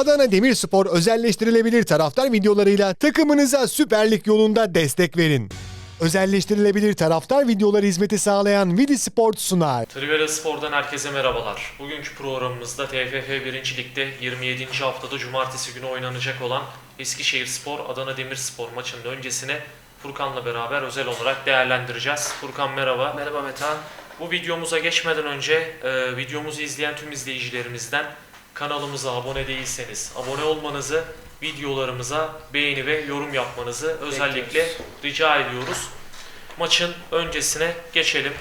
Adana Demirspor özelleştirilebilir taraftar videolarıyla takımınıza Süper Lig yolunda destek verin. Özelleştirilebilir taraftar videoları hizmeti sağlayan Vidi Sport sunar. Trivela Spor'dan herkese merhabalar. Bugünkü programımızda TFF 1. Lig'de 27. haftada cumartesi günü oynanacak olan Eskişehir Spor Adana Demirspor maçının öncesine Furkan'la beraber özel olarak değerlendireceğiz. Furkan merhaba. Merhaba Metehan. Bu videomuza geçmeden önce e, videomuzu izleyen tüm izleyicilerimizden kanalımıza abone değilseniz abone olmanızı, videolarımıza beğeni ve yorum yapmanızı özellikle rica ediyoruz. Maçın öncesine geçelim.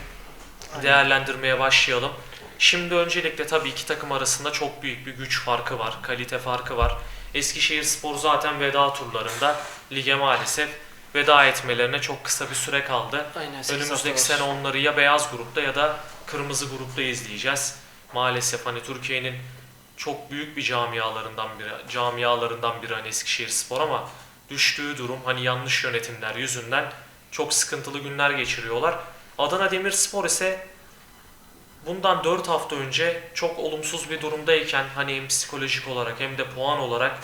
Değerlendirmeye başlayalım. Şimdi öncelikle tabii iki takım arasında çok büyük bir güç farkı var, kalite farkı var. Eskişehir Spor zaten veda turlarında lige maalesef veda etmelerine çok kısa bir süre kaldı. Aynen. Önümüzdeki sene onları ya beyaz grupta ya da kırmızı grupta izleyeceğiz. Maalesef hani Türkiye'nin çok büyük bir camialarından biri, camialarından biri hani Eskişehir Spor ama düştüğü durum hani yanlış yönetimler yüzünden çok sıkıntılı günler geçiriyorlar. Adana Demirspor ise bundan 4 hafta önce çok olumsuz bir durumdayken hani hem psikolojik olarak hem de puan olarak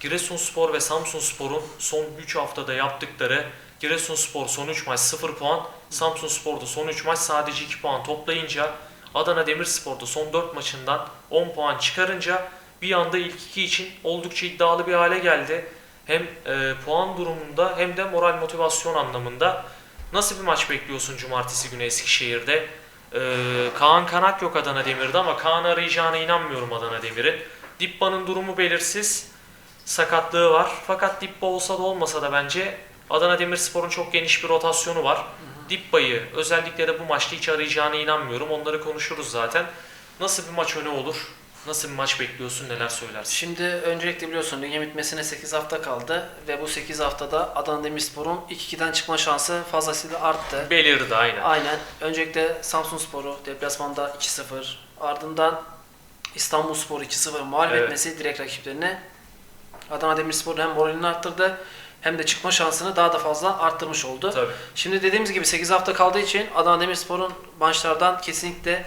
Giresunspor ve Samsunspor'un son 3 haftada yaptıkları Giresunspor son 3 maç 0 puan, Samsunspor'da son 3 maç sadece 2 puan toplayınca Adana Demirspor'da son 4 maçından 10 puan çıkarınca bir anda ilk iki için oldukça iddialı bir hale geldi. Hem e, puan durumunda hem de moral motivasyon anlamında. Nasıl bir maç bekliyorsun cumartesi günü Eskişehir'de? Ee, Kaan Kanak yok Adana Demir'de ama Kaan arayacağına inanmıyorum Adana Demir'in. Dibba'nın durumu belirsiz. Sakatlığı var. Fakat Dibba olsa da olmasa da bence Adana Demirspor'un çok geniş bir rotasyonu var. Dibba'yı özellikle de bu maçta hiç arayacağına inanmıyorum. Onları konuşuruz zaten. Nasıl bir maç öne olur? Nasıl bir maç bekliyorsun? Neler söylersin? Şimdi öncelikle biliyorsun ligin bitmesine 8 hafta kaldı ve bu 8 haftada Adana Demirspor'un 2-2'den çıkma şansı fazlasıyla arttı. Belirdi aynen. Aynen. Öncelikle Samsunspor'u deplasmanda 2-0, ardından İstanbulspor'u 2-0 mağlup Evet. etmesi direkt rakiplerine Adana Demirspor'un hem moralini arttırdı hem de çıkma şansını daha da fazla arttırmış oldu. Tabii. Şimdi dediğimiz gibi 8 hafta kaldığı için Adana Demirspor'un maçlardan kesinlikle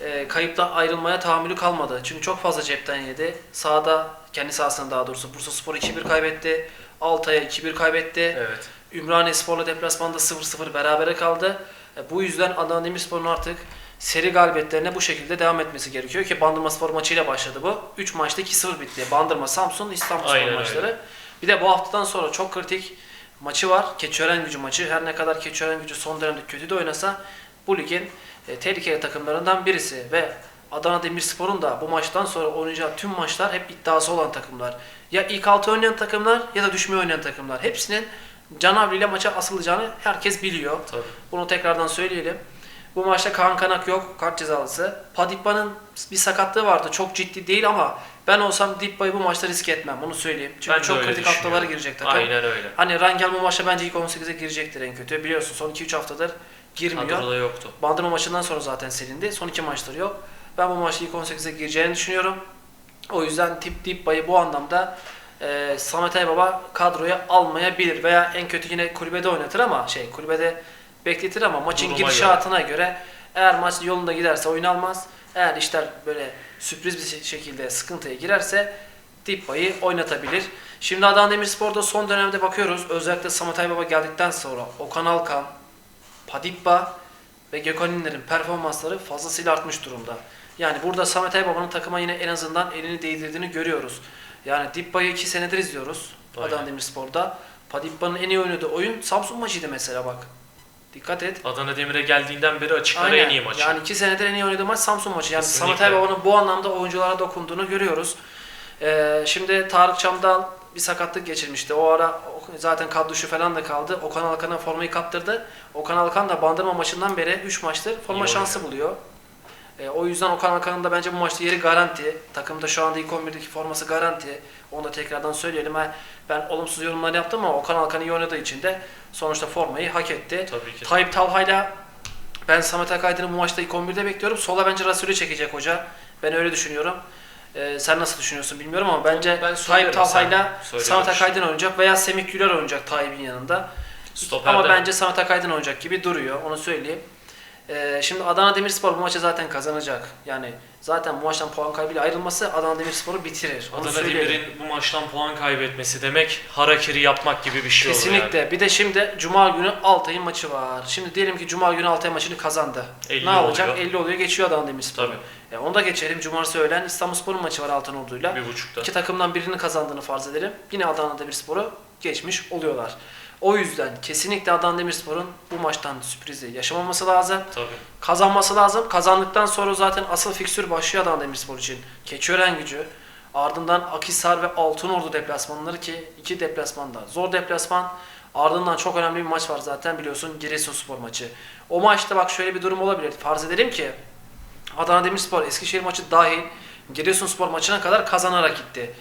e, kayıpla ayrılmaya tahammülü kalmadı. Çünkü çok fazla cepten yedi. Sahada kendi sahasında daha doğrusu Bursa Spor 2-1 kaybetti. Altay'a 2-1 kaybetti. Evet. Ümraniye Spor'la deplasmanda 0-0 berabere kaldı. E, bu yüzden Adana Demirspor'un artık seri galibiyetlerine bu şekilde devam etmesi gerekiyor ki Bandırma Spor maçıyla başladı bu. 3 maçta 2-0 bitti. Bandırma, Samsun, İstanbul Spor Aynen maçları. Bir de bu haftadan sonra çok kritik maçı var. Keçiören gücü maçı. Her ne kadar Keçiören gücü son dönemde kötü de oynasa bu ligin e, tehlikeli takımlarından birisi ve Adana Demirspor'un da bu maçtan sonra oynayacağı tüm maçlar hep iddiası olan takımlar. Ya ilk altı oynayan takımlar ya da düşmeye oynayan takımlar. Hepsinin canavliyle maça asılacağını herkes biliyor. Tabii. Bunu tekrardan söyleyelim. Bu maçta Kaan Kanak yok, kart cezalısı. Padipa'nın bir sakatlığı vardı, çok ciddi değil ama ben olsam Dibba'yı bu maçta risk etmem, bunu söyleyeyim. Çünkü Ben çok kritik haftalara girecek takım. Aynen öyle. Hani Rangel bu maçta bence ilk 18'e girecektir en kötü. Biliyorsun son 2-3 haftadır girmiyor. Kadroda yoktu. Bandırma maçından sonra zaten silindi. Son iki maçları yok. Ben bu maçta ilk 18'e gireceğini düşünüyorum. O yüzden Tip Dibba'yı bu anlamda e, Samet Aybaba kadroya almayabilir veya en kötü yine kulübede oynatır ama şey kulübede bekletir ama maçın Duruma gidişatına göre eğer maç yolunda giderse oyun almaz. Eğer işler böyle sürpriz bir şe- şekilde sıkıntıya girerse Dibba'yı oynatabilir. Şimdi Adana Demirspor'da son dönemde bakıyoruz. Özellikle Samet Aybaba geldikten sonra Okan Alkan, Padibba ve Gökhan İnler'in performansları fazlasıyla artmış durumda. Yani burada Samet Aybaba'nın takıma yine en azından elini değdirdiğini görüyoruz. Yani Dibba'yı iki senedir izliyoruz Aynen. Adana Demirspor'da. Padibba'nın en iyi oynadığı oyun Samsun maçıydı mesela bak. Dikkat et. Adana Demir'e geldiğinden beri açık ara en iyi maçı. Yani iki senedir en iyi oynadığı maç Samsun maçı. Yani Kesinlikle. Samet Aybaba'nın bu anlamda oyunculara dokunduğunu görüyoruz. Ee, şimdi Tarık Çam'dan bir sakatlık geçirmişti. O ara zaten kadroşu falan da kaldı. Okan Alkan'a formayı kaptırdı. Okan Alkan da Bandırma maçından beri 3 maçtır forma İyi şansı buluyor. Ee, o yüzden Okan Alkan'ın da bence bu maçta yeri garanti. Takımda şu anda ilk 11'deki forması garanti. Onu da tekrardan söyleyelim. Ha, Ben olumsuz yorumlar yaptım ama Okan Alkan iyi oynadığı için de sonuçta formayı hak etti. Tabii ki. Tayyip Talha'yla ben Samet Akaydın'ı bu maçta ilk 11'de bekliyorum. Sola bence Rasul'ü çekecek hoca. Ben öyle düşünüyorum. Ee, sen nasıl düşünüyorsun bilmiyorum ama bence Ben Tayyip Talha'yla Samet. Akaydın oynayacak veya Semih Güler oynayacak Tayyip'in yanında. Stoper'de ama bence Samet Akaydın oynayacak gibi duruyor. Onu söyleyeyim. Ee, şimdi Adana Demirspor bu maçı zaten kazanacak. Yani zaten bu maçtan puan kaybıyla ayrılması Adana Demirspor'u bitirir. Onu Adana söyleyelim. Demir'in bu maçtan puan kaybetmesi demek harakiri yapmak gibi bir şey olur Kesinlikle. yani. Bir de şimdi Cuma günü Altay'ın maçı var. Şimdi diyelim ki Cuma günü Altay maçını kazandı. 50 ne yapacak? oluyor. 50 oluyor geçiyor Adana Demirspor. Tabii. E, onu da geçelim. Cumartesi öğlen İstanbulspor'un maçı var Altınordu'yla. Bir buçukta. İki takımdan birinin kazandığını farz edelim. Yine Adana Demirspor'u geçmiş oluyorlar. O yüzden kesinlikle Adana Demirspor'un bu maçtan sürprizi yaşamaması lazım. Tabii. Kazanması lazım. Kazandıktan sonra zaten asıl fikstür başlıyor Adana Demirspor için. Keçiören gücü. Ardından Akhisar ve Altınordu deplasmanları ki iki deplasmanda zor deplasman. Ardından çok önemli bir maç var zaten biliyorsun Giresunspor maçı. O maçta bak şöyle bir durum olabilir. Farz edelim ki Adana Demirspor Eskişehir maçı dahil Giresunspor maçına kadar kazanarak gitti.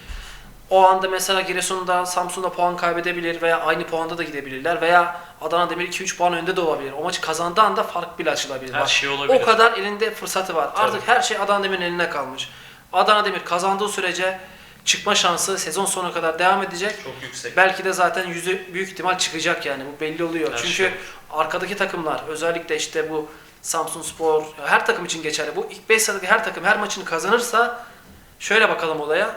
O anda mesela Giresun'da Samsun'da puan kaybedebilir veya aynı puanda da gidebilirler veya Adana Demir 2-3 puan önde de olabilir. O maçı kazandığı anda fark bile açılabilir. Her Bak, şey olabilir. O kadar elinde fırsatı var. Artık her şey Adana Demir'in eline kalmış. Adana Demir kazandığı sürece çıkma şansı sezon sonuna kadar devam edecek. Çok yüksek. Belki de zaten yüzü büyük ihtimal çıkacak yani bu belli oluyor. Her Çünkü şey arkadaki takımlar özellikle işte bu Samsun Spor her takım için geçerli. Bu ilk 5 sıradaki her takım her maçını kazanırsa şöyle bakalım olaya.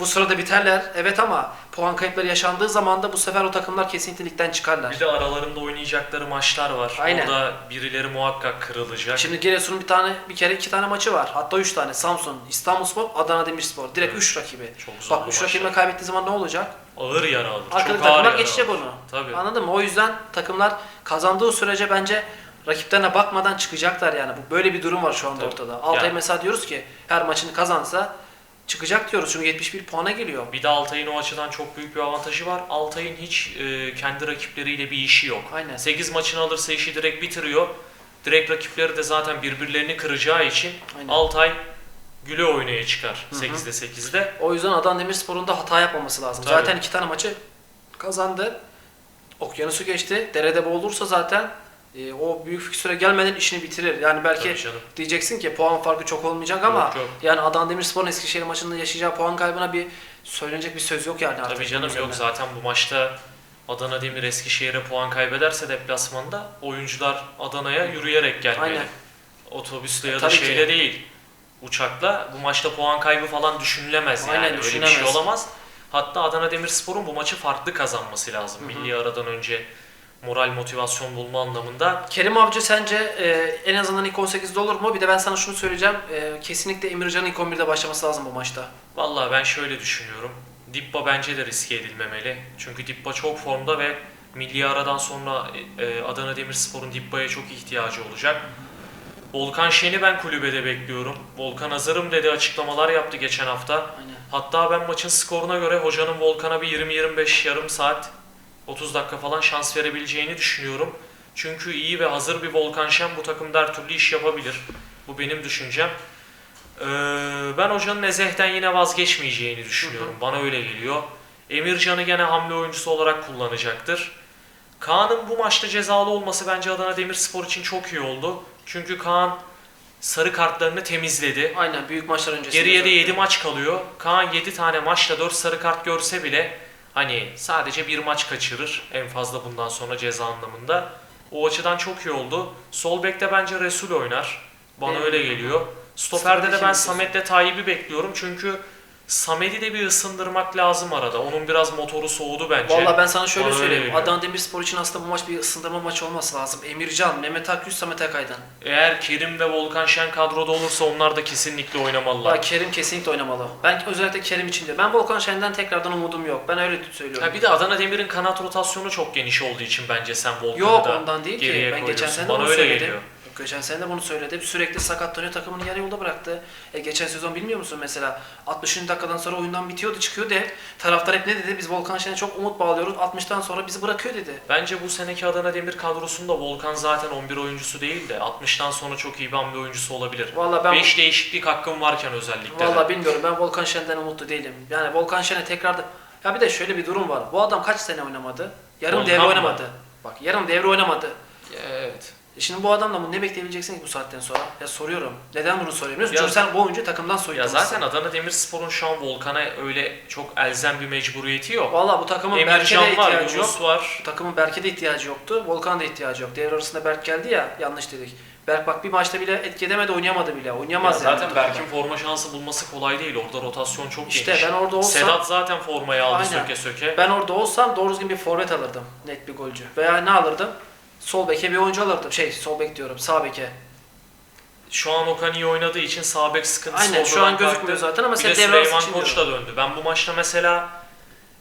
Bu sırada biterler evet ama puan kayıpları yaşandığı zaman da bu sefer o takımlar kesinlikle ligden çıkarlar. Bir de aralarında oynayacakları maçlar var. Aynen. Orada birileri muhakkak kırılacak. Şimdi Giresun'un bir tane bir kere iki tane maçı var. Hatta üç tane. Samsun, İstanbulspor, Adana Demirspor. Direkt üç rakibi. Çok zor Bak üç rakibine kaybettiği zaman ne olacak? ağır yara alır. Arkadaki takımlar geçecek alır. onu. Tabii. Anladın mı? O yüzden takımlar kazandığı sürece bence rakiplerine bakmadan çıkacaklar yani. Böyle bir durum var şu anda Tabii. ortada. Altay Yani- mesela diyoruz ki her maçını kazansa çıkacak diyoruz. Çünkü 71 puana geliyor. Bir de Altay'ın o açıdan çok büyük bir avantajı var. Altay'ın hiç e, kendi rakipleriyle bir işi yok. Aynen. 8 maçını alırsa işi direkt bitiriyor. Direkt rakipleri de zaten birbirlerini kıracağı için Aynen. Altay güle oynaya çıkar Hı hı. 8'de 8'de. O yüzden Adana Demirspor'un da hata yapmaması lazım. Tabii. Zaten iki tane maçı kazandı. Okyanusu geçti. Derede boğulursa zaten e, o büyük fikstüre gelmeden işini bitirir. Yani belki diyeceksin ki puan farkı çok olmayacak ama Yok, yok. yani Adana Demirspor'un Eskişehir maçında yaşayacağı puan kaybına bir söylenecek bir söz yok yani artık. Tabii canım yok zaten bu maçta Adana Demir Eskişehir'e puan kaybederse deplasmanda oyuncular Adana'ya yürüyerek gelmeli. Aynen. Otobüsle ya da Tabii ki. şeyle değil. Uçakla bu maçta puan kaybı falan düşünülemez yani. Aynen, Öyle bir şey olamaz. Hatta Adana Demirspor'un bu maçı farklı kazanması lazım. Hı hı. Milli aradan önce moral motivasyon bulma anlamında. Kerim Avcı sence e, en azından ilk 18'de olur mu? Bir de ben sana şunu söyleyeceğim. E, kesinlikle Emircan'ın ilk 11'de başlaması lazım bu maçta. Vallahi ben şöyle düşünüyorum. Dippa bence de riske edilmemeli. Çünkü Dippa çok formda ve milli aradan sonra e, Adana Demirspor'un Dippa'ya çok ihtiyacı olacak. Volkan Şen'i ben kulübede bekliyorum. Volkan hazırım dedi açıklamalar yaptı geçen hafta. Aynen. Hatta ben maçın skoruna göre hocanın Volkan'a bir 20-25 yarım saat 30 dakika falan şans verebileceğini düşünüyorum. Çünkü iyi ve hazır bir Volkan Şen bu takımda her türlü iş yapabilir. Bu benim düşüncem. Ee, ben hocanın Nezeh'ten yine vazgeçmeyeceğini düşünüyorum. Bana öyle geliyor. Emircan'ı gene hamle oyuncusu olarak kullanacaktır. Kaan'ın bu maçta cezalı olması bence Adana Demirspor için çok iyi oldu. Çünkü Kaan sarı kartlarını temizledi. Aynen büyük maçlar öncesinde. Geriye de zaten. 7 maç kalıyor. Kaan 7 tane maçta 4 sarı kart görse bile hani sadece bir maç kaçırır en fazla bundan sonra ceza anlamında. O açıdan çok iyi oldu. Sol bekte bence Resul oynar. Bana Benim- öyle geliyor. Stoper'de de ben Samet'le Tayyip'i bekliyorum çünkü Samet'i de bir ısındırmak lazım arada. Onun biraz motoru soğudu bence. Valla ben sana şöyle Bana öyle söyleyeyim. geliyor. Adana Demirspor için aslında bu maç bir ısındırma maçı olması lazım. Emircan, Mehmet Akyüz, Samet Akay'dan. Eğer Kerim ve Volkan Şen kadroda olursa onlar da kesinlikle oynamalılar. Valla Kerim kesinlikle oynamalı. Ben özellikle Kerim için diyorum. Ben Volkan Şen'den tekrardan umudum yok. Ben öyle söylüyorum. Ha bir de Adana Demir'in kanat rotasyonu çok geniş olduğu için bence sen Volkan'ı Yok da ondan değil ki. geriye Ben geçen koyuyorsun. sene de Bana öyle söyledim. geliyor. Geçen sene de bunu söyledim. Sürekli sakatlanıyor takımını yarı yolda bıraktı. E, geçen sezon bilmiyor musun mesela 60. dakikadan sonra oyundan bitiyordu çıkıyordu hep. Taraftar hep ne dedi? Biz Volkan Şen'e çok umut bağlıyoruz. 60'tan sonra bizi bırakıyor dedi. Bence bu seneki Adana Demir kadrosunda Volkan zaten 11 oyuncusu değil de 60'tan sonra çok iyi bir oyuncusu olabilir. Valla ben 5 değişiklik hakkım varken özellikle. Valla bilmiyorum. Ben Volkan Şen'den umutlu değilim. Yani Volkan Şen'e tekrardan... Ya bir de şöyle bir durum var. Bu adam kaç sene oynamadı? Yarım Volkan devre mı? oynamadı. Bak yarım devre oynamadı. Evet. E Şimdi bu adamla ne bekleyebileceksin ki bu saatten sonra? Ya soruyorum. Neden bunu soruyorum? Çünkü sen bu oyuncu takımdan Ya soyutlamışsın. zaten Adana Demirspor'un şu an Volkan'a öyle çok elzem bir mecburiyeti yok. Valla bu takımın Berke'de Emircan var, ihtiyacı yok. Yunus var. Bu takımın Berke'de ihtiyacı yoktu. Volkan'a da ihtiyacı yok. Devre arasında Berk geldi ya yanlış dedik. Berk bak bir maçta bile etki edemedi oynayamadı bile. Ya Oynayamaz yani. zaten bu Berk'in forma şansı bulması kolay değil. Orada rotasyon çok İşte geniş. ben orada olsam Sedat zaten formayı aldı Aynen. söke söke. ben orada olsam doğru düzgün bir forvet alırdım. Net bir golcü. Veya ne alırdım? Sol beke bir oyuncu alırdım. Şey sol bek diyorum. Sağ beke. Şu an Okan iyi oynadığı için sağ bek sıkıntısı Aynen şu an gözükmüyor kalktı. zaten ama Bir sen de devre arası Süleyman için Koç diyorum. da döndü. Ben bu maçta mesela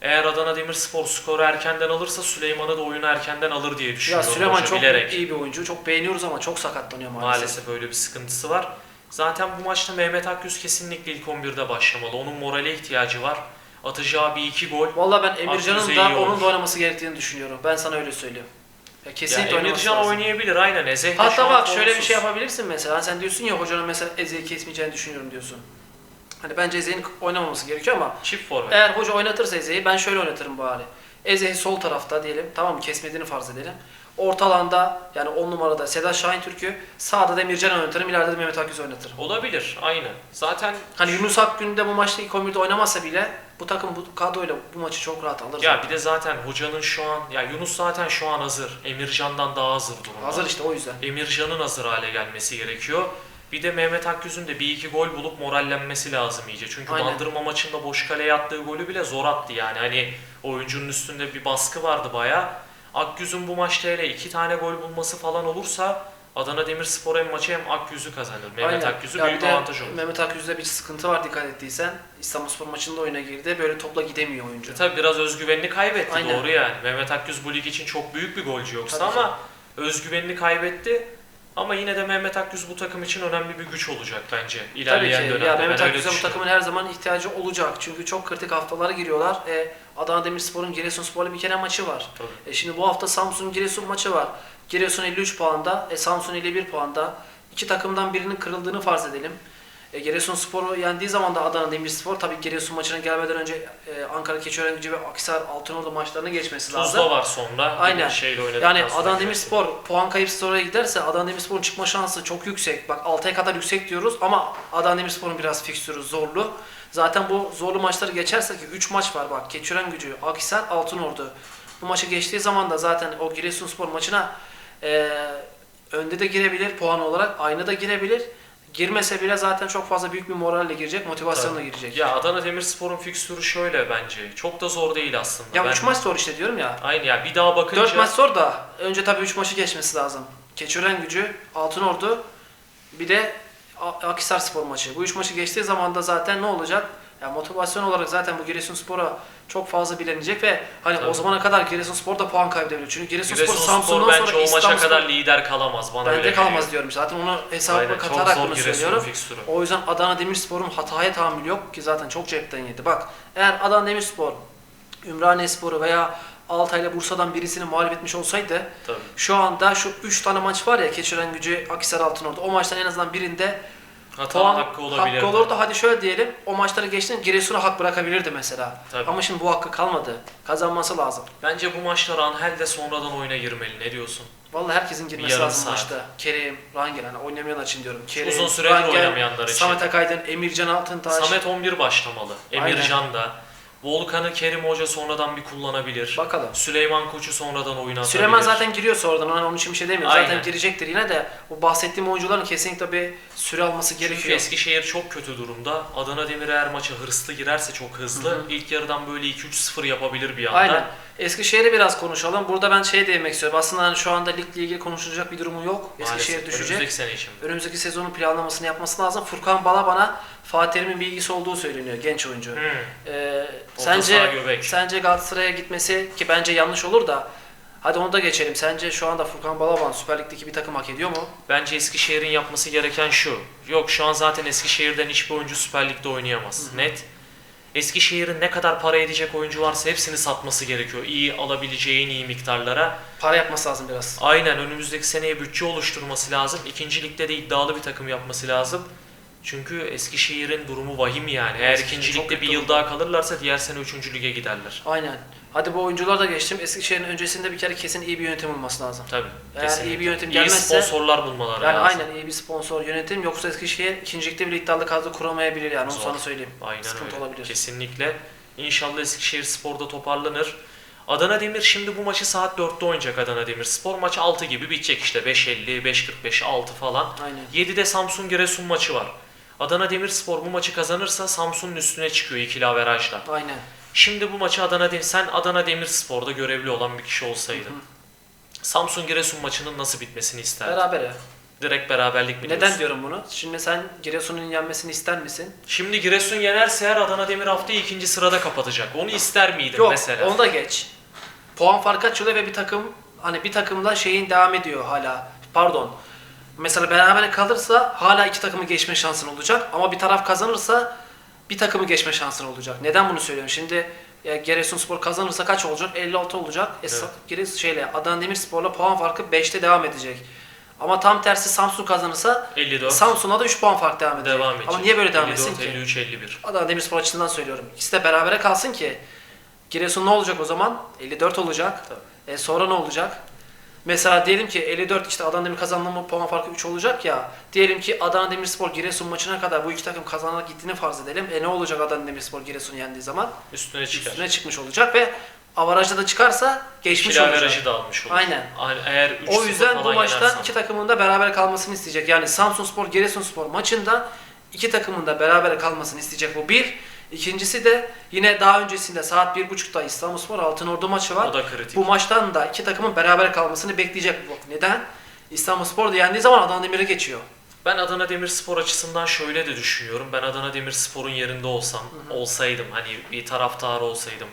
eğer Adana Demirspor skoru erkenden alırsa Süleyman'ı da oyunu erkenden alır diye Ya düşünüyorum. Süleyman hoca, çok bilerek. iyi bir oyuncu. Çok beğeniyoruz ama çok sakatlanıyor maalesef. Maalesef böyle bir sıkıntısı var. Zaten bu maçta Mehmet Akyüz kesinlikle ilk 11'de başlamalı. Onun morale ihtiyacı var. Atacağı bir iki gol. Vallahi ben Emircan'ın da onun da oynaması gerektiğini düşünüyorum. Ben sana öyle söyleyeyim. Ya kesinlikle oynaması Emircan lazım. oynayabilir aynen. Şu Hatta bak şöyle bir şey yapabilirsin mesela. Sen diyorsun ya hocanın mesela Eze'yi kesmeyeceğini düşünüyorum diyorsun. Hani bence Eze'nin oynamaması gerekiyor ama Çift forvet. eğer hoca oynatırsa Eze'yi ben şöyle oynatırım bari. Eze'yi sol tarafta diyelim. Tamam mı? Kesmediğini farz edelim. Orta alanda yani 10 numarada Sedat Şahin Türk'ü sağda da Emircan oynatırım. ileride de Mehmet Akgüz oynatırım. Olabilir aynen. Zaten Hani Yunus Akgün de bu maçta ilk 11'de oynamasa bile bu takım bu kadroyla bu maçı çok rahat alır. ya bir de zaten hocanın şu an ya Yunus zaten şu an hazır. Emircan'dan daha hazır durumda. Hazır işte o yüzden. Emircan'ın hazır hale gelmesi gerekiyor. Bir de Mehmet Akgüz'ün de bir iki gol bulup morallenmesi lazım iyice. Çünkü Aynen. Bandırma maçında boş kaleye attığı golü bile zor attı yani. Hani oyuncunun üstünde bir baskı vardı bayağı. Akgüz'ün bu maçta hele iki tane gol bulması falan olursa Adana Demirspor hem maçı hem Akgüz'ü kazanır. Mehmet Aynen. Akgüz'ü Ya büyük bir de avantaj olur. Mehmet Akgüz'de bir sıkıntı var dikkat ettiysen. İstanbulspor maçında oyuna girdi. Böyle topla gidemiyor oyuncu. E Tabii biraz özgüvenini kaybetti Aynen. doğru yani. Mehmet Akgüz bu lig için çok büyük bir golcü yoksa Tabii ama özgüvenini kaybetti. Ama yine de Mehmet Akgüz bu takım için önemli bir güç olacak bence Tabii ilerleyen ki. dönemde. Ya Mehmet Akgüz'e bu takımın her zaman ihtiyacı olacak. Çünkü çok kritik haftalara giriyorlar. E, Adana Demirspor'un Giresunspor'la bir kere maçı var. Tabii. E, şimdi bu hafta Samsun Giresun maçı var. Giresun 53 puanda, e, Samsun 51 puanda. İki takımdan birinin kırıldığını farz edelim. E, Giresunspor'u yendiği zaman da Adana Demirspor tabii Giresun maçına gelmeden önce e, Ankara Keçiörengucu ve Akhisar Altınordu maçlarına geçmesi lazım. Tuzla var sonra. Aynen. Şeyle Yani Adana. Demirspor puan kayıp oraya giderse Adana Demirspor'un çıkma şansı çok yüksek. Bak 6'ya kadar yüksek diyoruz ama Adana Demirspor'un biraz fikstürü zorlu. Zaten bu zorlu maçları geçerse ki 3 maç var bak. Keçiören Gücü, Akhisar, Altınordu. Bu maçı geçtiği zaman da zaten o Giresunspor maçına eee önde de girebilir puan olarak, aynı da girebilir. Girmese bile zaten çok fazla büyük bir moralle girecek, motivasyonla Tabii. girecek. Ya Adana Demirspor'un fikstürü şöyle bence. Çok da zor değil aslında. Ya Ben- 3 maç zor işte diyorum ya. Aynı ya bir daha bakınca 4 maç zor da önce tabii 3 maçı geçmesi lazım. Keçiören gücü, Altınordu bir de Akhisar Spor maçı. Bu 3 maçı geçtiği zaman da zaten ne olacak? Ya motivasyon olarak zaten bu Giresunspor'a çok fazla bilenecek ve hani Tabii. o zamana kadar Giresunspor da puan kaybedebilir. Çünkü Giresunspor Giresunspor Samsun'dan bence sonra o maça İstanbulspor kadar lider kalamaz bana öyle geliyor. kalamaz diyorum. Zaten onu Aynen, çok katarak zor bunu söylüyorum. fikstürü. O yüzden Adana Demirspor'un hataya tahammül yok ki zaten çok cepten yedi. Bak eğer Adana Demirspor, Ümraniyespor'u veya Altay'la Bursa'dan birisini mağlup etmiş olsaydı Tabii. şu anda şu 3 tane maç var ya Keçiören Gücü, Akhisar Altınordu. O maçtan en azından birinde Hata puan hakkı olabilir. hakkı olurdu. Hadi şöyle diyelim. O maçları geçtin Giresun'a hak bırakabilirdi mesela. Tabii. Ama şimdi bu hakkı kalmadı. Kazanması lazım. Bence bu maçta Ranhel de sonradan oyuna girmeli. Ne diyorsun? Vallahi herkesin girmesi yarım lazım saat. maçta. Kerim, Rangel hani oynamayan için diyorum. Kerim, Uzun süredir Rangel, oynamayanlar için. Samet Akaydın, Emircan Altıntaş. Samet 11 başlamalı. Emircan da. Volkan'ı Kerim Hoca sonradan bir kullanabilir. Bakalım. Süleyman Koç'u sonradan oyuna atabilir. Süleyman zaten giriyor sonradan. Hani onun için bir şey demiyorum. Zaten Aynen. girecektir yine de bu bahsettiğim oyuncuların kesinlikle bir süre alması Çünkü gerekiyor. Eskişehir çok kötü durumda. Adana Demir eğer maça hırslı girerse çok hızlı. Hı hı. İlk yarıdan böyle 2-3-0 yapabilir bir anda. Aynen. Eskişehir'i biraz konuşalım. Burada ben şey demek istiyorum. Aslında hani şu anda ligle ilgili konuşulacak bir durumu yok. Eskişehir Maalesef. düşecek. Önümüzdeki sene için. Önümüzdeki sezonun planlamasını yapması lazım. Furkan Balaban'a Fatih Terim'in bilgisi olduğu söyleniyor genç oyuncu. Hmm. Ee, sence sence Galatasaray'a gitmesi ki bence yanlış olur da hadi onu da geçelim. Sence şu anda Furkan Balaban Süper Lig'deki bir takım hak ediyor mu? Bence Eskişehir'in yapması gereken şu. Yok şu an zaten Eskişehir'den hiçbir oyuncu Süper Lig'de oynayamaz. Net. Eskişehir'in ne kadar para edecek oyuncu varsa hepsini satması gerekiyor. İyi alabileceği en iyi miktarlara. Para yapması lazım biraz. Aynen önümüzdeki seneye bütçe oluşturması lazım. İkinci ligde de iddialı bir takım yapması lazım. Çünkü Eskişehir'in durumu vahim yani. Eğer Eskişehir ikinci çok ligde kötü bir yıl durumda. daha kalırlarsa diğer sene üçüncü lige giderler. Aynen. Hadi bu oyuncular da geçtim. Eskişehir'in öncesinde bir kere kesin iyi bir yönetim olması lazım. Tabii. Eğer kesinlikle. iyi bir yönetim İyi gelmezse- sponsorlar bulmaları Yani lazım. aynen iyi bir sponsor yönetim yoksa Eskişehir ikincilikte bile iddialı kadro kuramayabilir yani onu Zor. sana söyleyeyim. Aynen Sıkıntı öyle. olabilir. Kesinlikle. İnşallah Eskişehir Spor'da toparlanır. Adana Demir şimdi bu maçı saat 4'te oynayacak Adana Demir. Spor maçı 6 gibi bitecek işte 5.50, 5.45, 6 falan. Aynen. 7'de Samsun Giresun maçı var. Adana Demirspor bu maçı kazanırsa Samsun'un üstüne çıkıyor ikili averajla. Aynen. Şimdi bu maçı Adana Demir, sen Adana Demirspor'da görevli olan bir kişi olsaydın. Samsun Giresun maçının nasıl bitmesini isterdin? Beraber ya. Direkt beraberlik mi Neden diyorum bunu? Şimdi sen Giresun'un yenmesini ister misin? Şimdi Giresun yenerse eğer Adana Demir haftayı ikinci sırada kapatacak. Onu ister miydin Yok mesela? onu da geç. Puan farkı açılıyor ve bir takım hani bir takımda şeyin devam ediyor hala. Pardon. Mesela beraber kalırsa hala iki takımı geçme şansın olacak ama bir taraf kazanırsa bir takımı geçme şansın olacak. Neden bunu söylüyorum? Şimdi ya Giresunspor kazanırsa kaç olacak? 56 olacak. Esas Giresun şeyle Adana Demirspor'la puan farkı 5'te devam edecek. Ama tam tersi Samsun kazanırsa 54 Samsun'a da 3 puan fark devam edecek. devam edecek. Ama niye böyle devam 54, etsin ki? 53, 51. Adana Demirspor açısından söylüyorum. İkisi de berabere kalsın ki Giresun ne olacak o zaman? 54 olacak. E sonra ne olacak? Mesela diyelim ki 54 işte Adana Demir kazandı mı puan farkı 3 olacak ya. Diyelim ki Adana Demirspor Giresun maçına kadar bu iki takım kazanarak gittiğini farz edelim. E ne olacak Adana Demirspor Giresun'u yendiği zaman? Üstüne çıkar. Üstüne çıkmış olacak ve avarajda da çıkarsa geçmiş İkili olacak. averajı da almış olur. Aynen. Yani eğer 3 O yüzden bu maçta iki takımın da beraber kalmasını isteyecek. Yani Samsunspor Giresunspor maçında iki takımın da beraber kalmasını isteyecek bu bir. İkincisi de yine daha öncesinde saat 1.30'da İstanbulspor Altınordu maçı var. O da kritik. Bu maçtan da iki takımın beraber kalmasını bekleyecek bu. Neden? İstanbulspor da yendiği zaman Adana Demir'e geçiyor. Ben Adana Demirspor açısından şöyle de düşünüyorum. Ben Adana Demirspor'un yerinde olsam, olsaydım hani bir taraftar olsaydım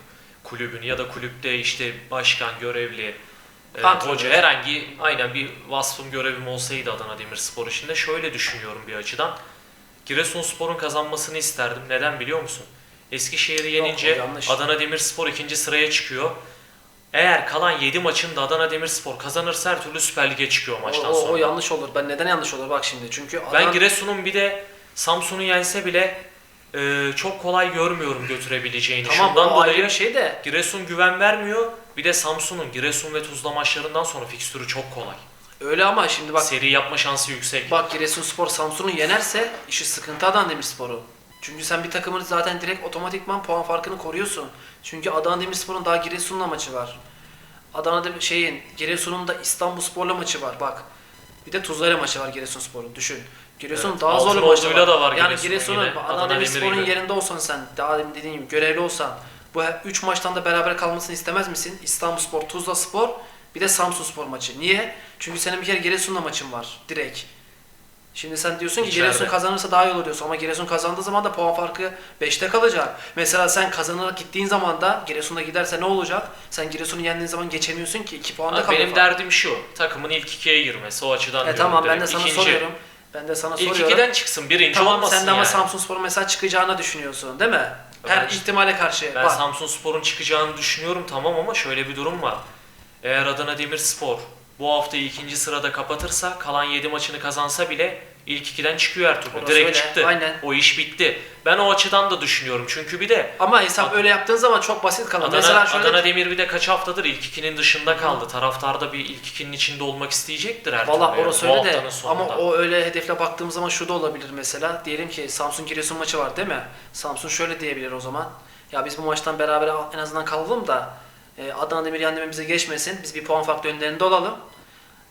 kulübün ya da kulüpte işte başkan, görevli, e, Antrenör. hoca herhangi aynen bir vasfım görevim olsaydı Adana Demirspor için de şöyle düşünüyorum bir açıdan. Giresunspor'un kazanmasını isterdim. Neden biliyor musun? Eskişehir'i yenince yanlış. Adana Demirspor ikinci sıraya çıkıyor. Eğer kalan 7 maçında Adana Demirspor kazanırsa her türlü Süper Lig'e çıkıyor O, maçtan o, sonra. o yanlış olur. Ben neden yanlış olur bak şimdi. Çünkü Ben Adana- Giresun'un bir de Samsun'u yense bile e, çok kolay görmüyorum götürebileceğini. tamam Şundan o ayrı dolayı bir şey de Giresun güven vermiyor. Bir de Samsun'un Giresun ve Tuzla maçlarından sonra fikstürü çok kolay. Öyle ama şimdi bak Seri yapma şansı yüksek. Bak Giresunspor Samsun'u yenerse işi sıkıntı Adana Demirspor'u. Çünkü sen bir takımın zaten direkt otomatikman puan farkını koruyorsun. Çünkü Adana Demirspor'un daha Giresun'la maçı var. Adana Demir şeyin Giresun'un da İstanbulspor'la maçı var bak. Bir de Tuzla'yla maçı var Giresunspor'un düşün. Giresun Evet, daha zorlu maçı Altınordu'yla var. da var yani Giresun'un Giresun'un yine, Adana, Adana Demirspor'un yerinde olsan sen daha demin dediğim gibi görevli olsan bu 3 maçtan da beraber kalmasını istemez misin? İstanbulspor, Tuzlaspor bir de Samsunspor maçı. Niye? Çünkü senin bir kere Giresun'la maçın var direkt. Şimdi sen diyorsun ki İçeride. Giresun kazanırsa daha iyi olur diyorsun ama Giresun kazandığı zaman da puan farkı 5'te kalacak. Mesela sen kazanarak gittiğin zaman da Giresun'da giderse ne olacak? Sen Giresun'u yendiğin zaman geçemiyorsun ki 2 puanda kalıyor. benim fark. derdim şu. Takımın ilk ikiye girmesi o açıdan E diyorum tamam ben de direkt. sana İkinci, soruyorum. Ben de sana İlk soruyorum. ikiden çıksın birinci Tamam olmasın sen de ama yani. Samsunspor mesela çıkacağını düşünüyorsun değil mi? Her Ben- ihtimale karşı. Ben Bak, Samsun Spor'un çıkacağını düşünüyorum tamam ama şöyle bir durum var. Eğer Adana Demirspor bu haftayı ikinci sırada kapatırsa kalan 7 maçını kazansa bile ilk ikiden çıkıyor her türlü. Orası Direkt öyle, çıktı. aynen. O iş bitti. Ben o açıdan da düşünüyorum. Çünkü bir de Ama hesap öyle yaptığın zaman çok basit kalır. Adana, mesela şöyle Adana Demir bir de kaç haftadır ilk ikinin dışında kaldı. Taraftar da bir ilk ikinin içinde olmak isteyecektir her Valla türlü. orası öyle de ama o öyle hedefle baktığımız zaman şu da olabilir mesela. Diyelim ki Samsun Giresun maçı var değil mi? Samsun şöyle diyebilir o zaman. Ya biz bu maçtan beraber en azından kalalım da e, Adana Demir yenmemize geçmesin. Biz bir puan farklı önlerinde olalım.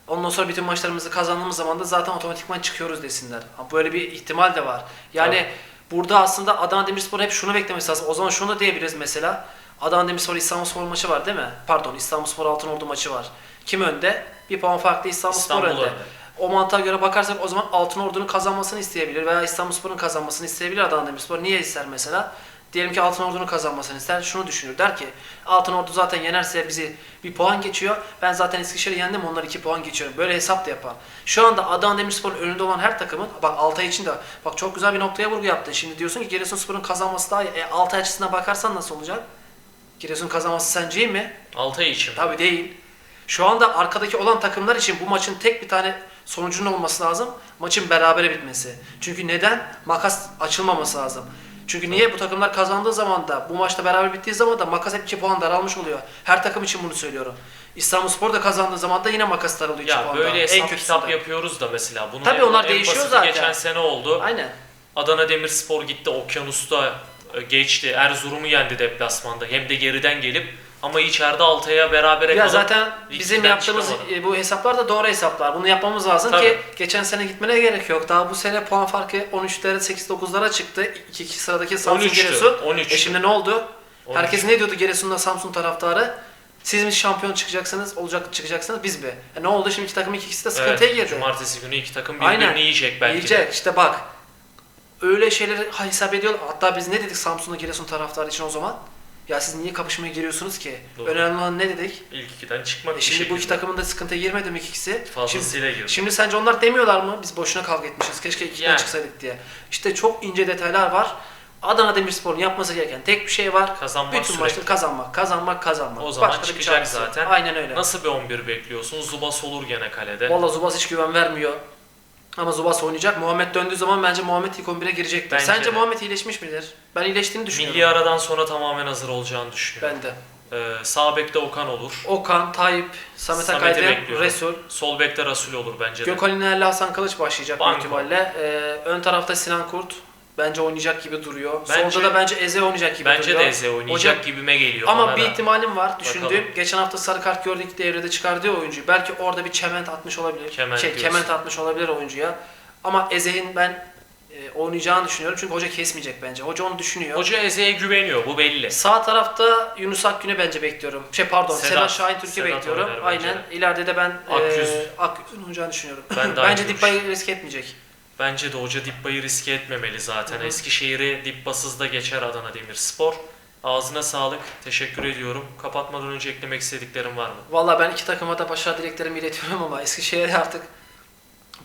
Ondan sonra bütün maçlarımızı kazandığımız zaman da zaten otomatikman çıkıyoruz desinler. Ha, Böyle bir ihtimal de var. Yani burada aslında Adana Demirspor hep şunu beklemesi lazım. O zaman şunu da diyebiliriz mesela. Adana Demirspor İstanbulspor maçı var değil mi? Pardon İstanbulspor Altınordu maçı var. Kim önde? Bir puan farklı İstanbulspor İstanbul önde. önde. O mantığa göre bakarsak o zaman Altınordu'nun kazanmasını isteyebilir veya İstanbulspor'un kazanmasını isteyebilir Adana Demirspor. Niye ister mesela? Diyelim ki Altınordu'nun kazanmasını ister. Şunu düşünür. Der ki Altınordu zaten yenerse bizi bir puan geçiyor. Ben zaten Eskişehir'i yendim onlar iki puan geçiyorum. Böyle hesap da yapar. Şu anda Adana Demirspor'un önünde olan her takımın bak Altay için de bak çok güzel bir noktaya vurgu yaptın. Şimdi diyorsun ki Giresunspor'un kazanması daha iyi. E, Altay açısından bakarsan nasıl olacak? Giresun kazanması sence iyi mi? Altay için. Tabii değil. Şu anda arkadaki olan takımlar için bu maçın tek bir tane sonucunun olması lazım. Maçın berabere bitmesi. Çünkü neden? Makas açılmaması lazım. Çünkü niye bu takımlar kazandığı zaman da bu maçta beraber bittiği zaman da makas hep 2 puan daralmış oluyor. Her takım için bunu söylüyorum. İstanbulspor da kazandığı zaman da yine makas daralıyor 2 Ya böyle hesap kitap yapıyoruz da mesela. Bunun Tabii onlar değişiyor zaten. Geçen sene oldu. Aynen. Adana Demirspor gitti Okyanus'ta e, geçti. Erzurum'u yendi deplasmanda. Hem de geriden gelip ama içeride Altay'a berabere Ya kalıp zaten ligden bizim yaptığımız çıkamadı. e, bu hesaplar da doğru hesaplar. Bunu yapmamız lazım Tabii. ki geçen sene gitmene gerek yok. Daha bu sene puan farkı 13'lere 8-9'lara çıktı. 2 sıradaki Samsun 13'tü, Giresun. 13'tü. E şimdi ne oldu? 13'tü. Herkes ne diyordu Giresun'da Samsun taraftarı? Siz mi şampiyon çıkacaksınız, olacak çıkacaksınız biz mi? E ne oldu? Şimdi iki takım ikisi de sıkıntıya Evet, girdi. Cumartesi günü iki takım birbirini Aynen. yiyecek belki de. Yiyecek. İşte bak. Öyle şeyleri hesap ediyorlar. Hatta biz ne dedik Samsun'da Giresun taraftarı için o zaman? Ya siz niye kapışmaya giriyorsunuz ki? Doğru. Önemli olan ne dedik? İlk ikiden çıkmak E şimdi bu iki takımın da sıkıntıya girmedi mi ikisi? Fazlasıyla girdi. şimdi sence onlar demiyorlar mı? Biz boşuna kavga etmişiz. Keşke ikiden Yani. çıksaydık diye. İşte çok ince detaylar var. Adana Demirspor'un yapması gereken tek bir şey var. Kazanmak Bütün sürekli. maçları kazanmak, kazanmak, kazanmak. O zaman Başka çıkacak zaten. Aynen öyle. Nasıl bir 11 bekliyorsun? Zubas olur gene kalede. Valla Zubas hiç güven vermiyor. Ama Zubas oynayacak. Muhammed döndüğü zaman bence Muhammed ilk 11'e girecektir. Bence Sence de. Muhammed iyileşmiş midir? Ben iyileştiğini düşünüyorum. Milli aradan sonra tamamen hazır olacağını düşünüyorum. Ben de. Ee, sağ bekte Okan olur. Okan, Tayyip, Samet Samet'i Akaydın, bekliyorum. Resul, Sol bekte Rasul olur bence de. Gökhan İnanlı, Hasan Kılıç başlayacak büyük Banko. ihtimalle. Ee, ön tarafta Sinan Kurt bence oynayacak gibi duruyor. Bence- Solda da bence Eze oynayacak gibi Bence duruyor. de Eze oynayacak Hocam- gibime geliyor Ama bir da. ihtimalim var düşündüğüm. Bakalım. Geçen hafta sarı kart gördük devrede çıkardığı oyuncuyu. Belki orada bir çement atmış olabilir. Kement şey, diyorsun. kement atmış olabilir oyuncuya. Ama Eze'nin ben e, oynayacağını düşünüyorum. Çünkü hoca kesmeyecek bence. Hoca onu düşünüyor. Hoca Eze'ye güveniyor bu belli. Sağ tarafta Yunus Akgün'ü bence bekliyorum. Şey pardon Sedat- Sedat, Şahin Türk'ü bekliyorum. bence Aynen. de. İleride de ben Akgüz. e, Akgüz'ün oynayacağını düşünüyorum. Ben de bence. Dipay'ı risk etmeyecek. Bence de hoca Dibba'yı riske etmemeli zaten. Hı hı. Eskişehir'i Dibba'sız da geçer Adana Demirspor. Ağzına sağlık. Teşekkür ediyorum. Kapatmadan önce eklemek istediklerim var mı? Valla ben iki takıma da başarı dileklerimi iletiyorum ama Eskişehir'e artık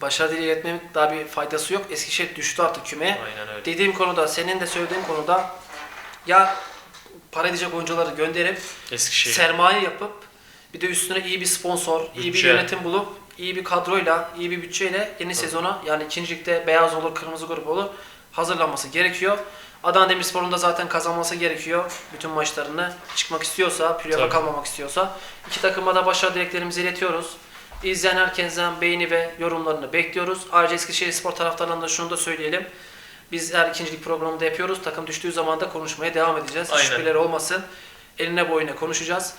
başarı dileği iletmemin daha bir faydası yok. Eskişehir düştü artık kümeye. Aynen öyle. Dediğim konuda, senin de söylediğin konuda ya para edecek oyuncuları gönderip Eskişehir. sermaye yapıp bir de üstüne iyi bir sponsor, iyi bir Bütçe. yönetim bulup iyi bir kadroyla, iyi bir bütçeyle yeni sezona yani ikinci ligde beyaz olur, kırmızı grup olur hazırlanması gerekiyor. Adana Demirspor'un da zaten kazanması gerekiyor bütün maçlarını. Çıkmak istiyorsa, playoff'a kalmamak istiyorsa. İki takıma da başarı dileklerimizi iletiyoruz. İzleyen herkesten beğeni ve yorumlarını bekliyoruz. Ayrıca Eskişehir Spor taraftarlarına şunu da söyleyelim. Biz her ikincilik programında yapıyoruz. Takım düştüğü zaman da konuşmaya devam edeceğiz. Aynen. Şüpheleri olmasın. Eline boyuna konuşacağız.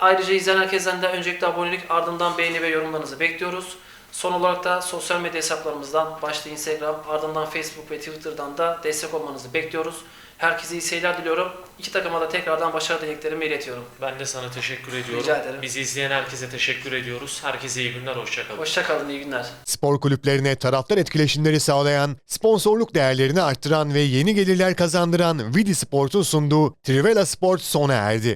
Ayrıca izleyen herkesten de öncelikle abonelik ardından beğeni ve yorumlarınızı bekliyoruz. Son olarak da sosyal medya hesaplarımızdan başta Instagram ardından Facebook ve Twitter'dan da destek olmanızı bekliyoruz. Herkese iyi seyirler diliyorum. İki takıma da tekrardan başarı dileklerimi iletiyorum. Ben de sana teşekkür ediyorum. Rica ederim. Bizi izleyen herkese teşekkür ediyoruz. Herkese iyi günler. Hoşçakalın. Hoşçakalın, iyi günler. Spor kulüplerine taraftar etkileşimleri sağlayan, sponsorluk değerlerini arttıran ve yeni gelirler kazandıran Vidi Sport'un sunduğu Trivela Sport sona erdi.